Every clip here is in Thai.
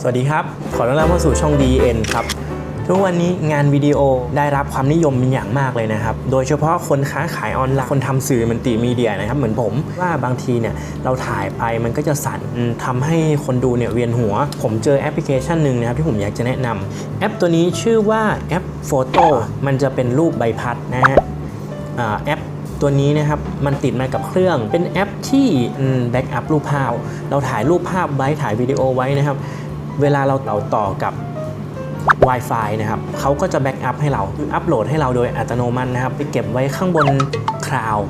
สวัสดีครับ ขอต้อนรับเข้าสู่ช่อง DN ครับ ทุกวันนี้งานวิดีโอได้รับความนิยมเป็นอย่างมากเลยนะครับ โดยเฉพาะคนค้าขายออนไลน์คนทำสื่อมันติมีเดียนะครับ เหมือนผมว่าบางทีเนี่ยเราถ่ายไปมันก็จะสั่นอืมทำให้คนดูเนี่ยเวียนหัว ผมเจอแอปพลิเคชันหนึ่งนะครับที่ผมอยากจะแนะนำแอปตัวนี้ชื่อว่าแอปโฟโต้มันจะเป็นรูปใบพัดนะฮะแอปตัวนี้นะครับมันติดมากับเครื่องเป็นแอปที่แบ็กอัพรูปภาพ เราถ่ายรูปภาพไว้ถ่ายวิดีโอไว้นะครับ เวลาเราเราต่อกับ Wi-Fi นะครับเขาก็จะแบ็กอัพให้เราคืออัปโหลดให้เราโดยอัตโนมัตินะครับ ไปเก็บไว้ข้างบนคลาวด์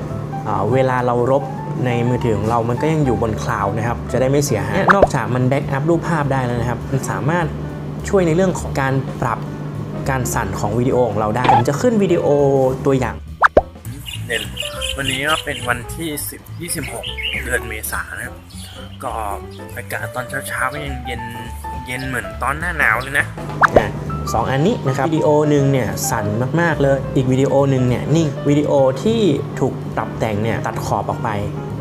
เวลาเรารบในมือถือของเรามันก็ยังอยู่บนคลาวด์นะครับ จะได้ไม่เสียหาย นอกจากมันแบ็กอัพรูปภาพได้แล้วนะครับ มันสามารถช่วยในเรื่องของการปรับการสั่นของวิดีโอของเราได้ ผมจะขึ้นวิดีโอตัวอย่างเด่นวันนี้ก็เป็นวันที่ 10 26 เดือนเมษายนนะครับ ก็อากาศตอนเช้าๆก็ยังเย็น เย็นเหมือนตอนหน้าหนาวเลยนะสองอันนี้นะครับวิดีโอหนึ่งเนี่ยสั่นมากๆเลยอีกวิดีโอหนึ่งเนี่ยนิ่งวิดีโอที่ถูกปรับแต่งเนี่ยตัดขอบออกไป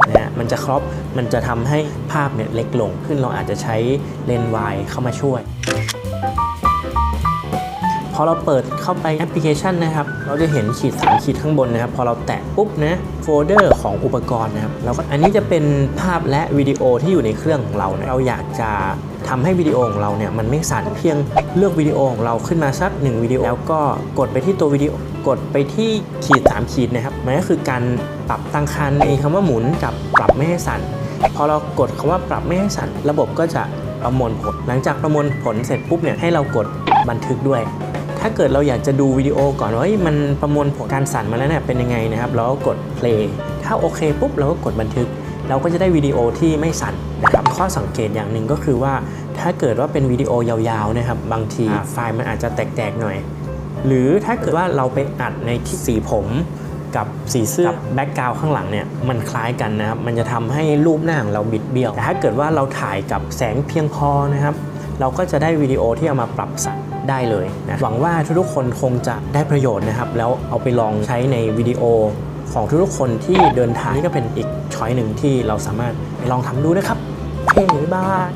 นะฮะมันจะครอบมันจะทำให้ภาพเนี่ยเล็กลงขึ้นเราอาจจะใช้เลนส์วายเข้ามาช่วย อเราเปิดเข้าไปแอปพลิเคชันนะครับ เราจะเห็นขีดสามขีดข้างบนนะครับ พอเราแตะปุ๊บนะโฟลเดอร์ของอุปกรณ์นะครับแล้วก็อันนี้จะเป็นภาพและวิดีโอที่อยู่ในเครื่องของเรานะเราอยากจะทำให้วิดีโอของเราเนี่ยมันไม่สั่นเพียงเลือกวิดีโอของเราขึ้นมาสักหนึ่งวิดีโอแล้วก็กดไปที่ตัววิดีโอกดไปที่ขีด 3 ขีดนะครับมันก็คือการปรับตั้งค่าในคำว่าหมุนกับปรับไม่ให้สั่นพอเรากดคำว่าปรับไม่ให้สั่นระบบก็จะประมวลผล หลังจากประมวลผลเสร็จปุ๊บเนี่ยให้เรากดบันทึกด้วย ถ้าเกิดเราอยากจะดูวิดีโอก่อนว่าเฮ้ยมันประมวลผลการสั่นมาแล้วเนี่ยเป็นยังไงนะครับเราก็กด play ถ้าโอเคปุ๊บเราก็กดบันทึก เราก็จะได้วิดีโอที่ไม่สั่นนะครับข้อสังเกตอย่างหนึ่งก็คือว่า ถ้าเกิดว่าเป็นวิดีโอยาวๆนะครับบางทีไฟล์มันอาจจะแตกๆหน่อย หรือถ้าเกิดว่าเราไปอัดในที่สีผมกับสีเสื้อแบ็กกราวข้างหลังเนี่ยมันคล้ายกันนะครับมันจะทำให้รูปหน้าของเราบิดเบี้ยวแต่ถ้าเกิดว่าเราถ่ายกับแสงเพียงพอนะครับ เราก็จะได้วิดีโอที่เอามาปรับสัน ได้เลยนะหวังว่าทุกๆคนคงจะได้ประโยชน์นะครับ แล้วเอาไปลองใช้ในวิดีโอของทุกๆคนที่เดินทางนี่ก็เป็นอีกช้อยหนึ่งที่เราสามารถไปลองทำดูนะครับเฮ้ยบ๊ายบาย